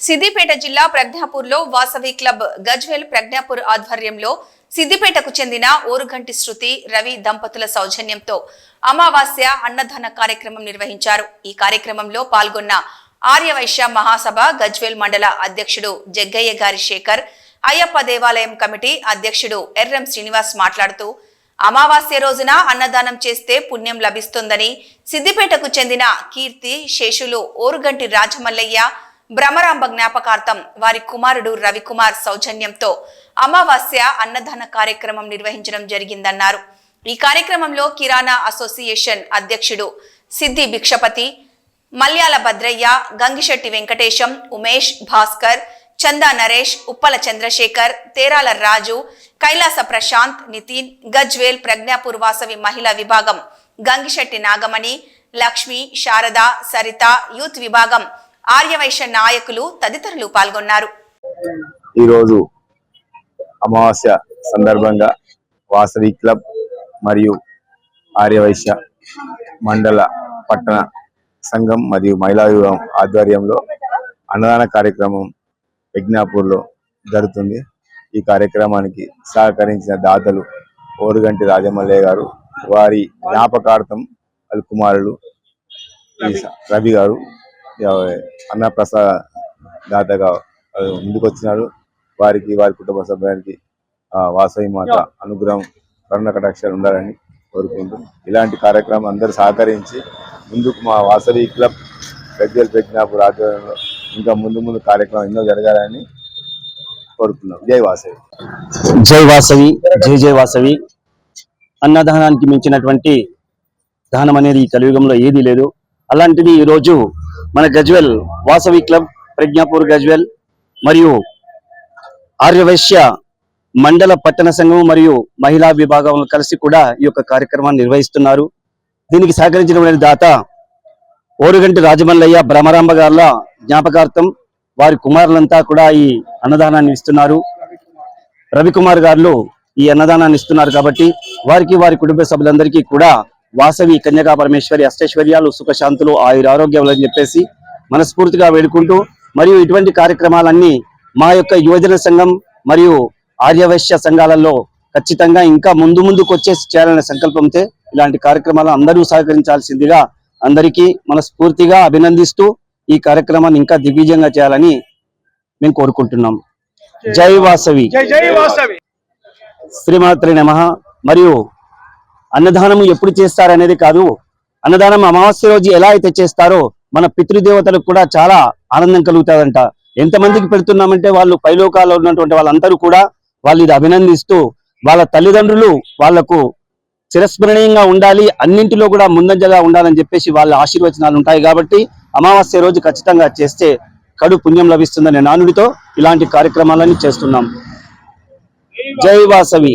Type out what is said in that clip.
సిద్దిపేట జిల్లా ప్రజ్ఞాపూర్లో వాసవి క్లబ్ గజ్వేల్ ప్రజ్ఞాపూర్ ఆధ్వర్యంలో సిద్దిపేటకు చెందిన ఓరుగంటి శృతి రవి దంపతుల సౌజన్యంతో అమావాస్య అన్నదాన కార్యక్రమం నిర్వహించారు. ఈ కార్యక్రమంలో పాల్గొన్న ఆర్యవైశ్య మహాసభ గజ్వేల్ మండల అధ్యక్షుడు జగ్గయ్య గారి శేఖర్ అయ్యప్ప దేవాలయం కమిటీ అధ్యక్షుడు ఎర్రం శ్రీనివాస్ మాట్లాడుతూ అమావాస్య రోజున అన్నదానం చేస్తే పుణ్యం లభిస్తుందని సిద్దిపేటకు చెందిన కీర్తి శేషులు ఓరుగంటి రాజమల్లయ్య భ్రమరాంబ జ్ఞాపకార్థం వారి కుమారుడు రవికుమార్ సౌజన్యంతో అమావాస్య అన్నదాన కార్యక్రమం నిర్వహించడం జరిగిందన్నారు. ఈ కార్యక్రమంలో కిరాణా అసోసియేషన్ అధ్యక్షుడు సిద్ధి భిక్షపతి మల్యాల భద్రయ్య గంగిశెట్టి వెంకటేశం ఉమేష్ భాస్కర్ చందా నరేష్ ఉప్పల చంద్రశేఖర్ తేరాల రాజు కైలాస ప్రశాంత్ నితిన్ గజ్వేల్ ప్రజ్ఞాపూర్ వాసవి మహిళా విభాగం గంగిశెట్టి నాగమణి లక్ష్మి శారద సరిత యూత్ విభాగం ఆర్యవైశ్య నాయకులు తదితరులు పాల్గొన్నారు. ఈరోజు అమావాస్య సందర్భంగా వాసవి క్లబ్ మరియు ఆర్యవైశ్య మండల పట్టణ సంఘం మరియు మహిళా విభాగం ఆధ్వర్యంలో అన్నదాన కార్యక్రమం యజ్ఞాపూర్లో జరుగుతుంది. ఈ కార్యక్రమానికి సహకరించిన దాతలు ఓరుగంటి రాజమల్లయ్య గారు వారి జ్ఞాపకార్థం వాళ్ళ కుమారుడు రవి గారు అన్నప్రసాద దాతగా ఆ, ముందుకు వచ్చినారు వారికి వారి కుటుంబ సభ్యులకి ఆ, వాసవి మాత అనుగ్రహం కరుణ కటాక్షాలు ఉండాలని కోరుకుంటూ ఇలాంటి కార్యక్రమం అందరూ సహకరించి ముందుకు మా వాసవి క్లబ్ పెద్దలు ప్రజ్ఞాపూర్ ఆధ్వర్యంలో ఇంకా ముందు ముందు కార్యక్రమం ఎన్నో జరగాలని కోరుతున్నాం. జై వాసవి. జై వాసవి జై జై వాసవి. అన్నదానానికి మించినటువంటి దానం అనేది ఈ కలియుగంలో ఏదీ లేదు. అలాంటిది ఈ రోజు మన గజ్వెల్ వాసవి క్లబ్ ప్రజ్ఞాపూర్ గజ్వెల్ మరియు ఆర్యవైశ్య మండల పట్టణ సంఘం మరియు మహిళా విభాగం కలిసి కూడా ఈ యొక్క కార్యక్రమాన్ని నిర్వహిస్తున్నారు. దీనికి సహకరించిన దాత ఓరుగంటి రాజమల్లయ్య భ్రమరాంబ గార్ల జ్ఞాపకార్థం వారి కుమారులంతా కూడా ఈ అన్నదానాన్ని ఇస్తున్నారు. రవికుమార్ గారు ఈ అన్నదానాన్ని ఇస్తున్నారు కాబట్టి వారికి వారి కుటుంబ సభ్యులందరికీ కూడా వాసవి కన్యకా పరమేశ్వరి అష్టైశ్వర్యాలు సుఖశాంతులు ఆయుర ఆరోగ్యాలు అని చెప్పేసి మనస్ఫూర్తిగా వేడుకుంటూ మరియు ఇటువంటి కార్యక్రమాలన్నీ మా యొక్క యువజన సంఘం మరియు ఆర్యవైశ్య సంఘాలలో ఖచ్చితంగా ఇంకా ముందు ముందుకు వచ్చేసి చేయాలనే సంకల్పంతో ఇలాంటి కార్యక్రమాలు అందరూ సహకరించాల్సిందిగా అందరికీ మనస్ఫూర్తిగా అభినందిస్తూ ఈ కార్యక్రమాన్ని ఇంకా దిగ్విజయంగా చేయాలని మేము కోరుకుంటున్నాం. జై వాసవి. జై జై వాసవి. శ్రీమాత్రి నమ. మరియు అన్నదానం ఎప్పుడు చేస్తారనేది కాదు. అన్నదానం అమావాస్య రోజు ఎలా అయితే చేస్తారో మన పితృదేవతలకు కూడా చాలా ఆనందం కలుగుతుందంట. ఎంతమందికి పెడుతున్నామంటే వాళ్ళు పైలోకాల్లో ఉన్నటువంటి వాళ్ళందరూ కూడా వాళ్ళు ఇది అభినందిస్తూ వాళ్ళ తల్లిదండ్రులు వాళ్ళకు చిరస్మరణీయంగా ఉండాలి అన్నింటిలో కూడా ముందంజగా ఉండాలని చెప్పేసి వాళ్ళ ఆశీర్వచనాలు ఉంటాయి కాబట్టి అమావాస్య రోజు ఖచ్చితంగా చేస్తే కడు పుణ్యం లభిస్తుందనే నానుడితో ఇలాంటి కార్యక్రమాలన్నీ చేస్తున్నాం. జై వాసవి.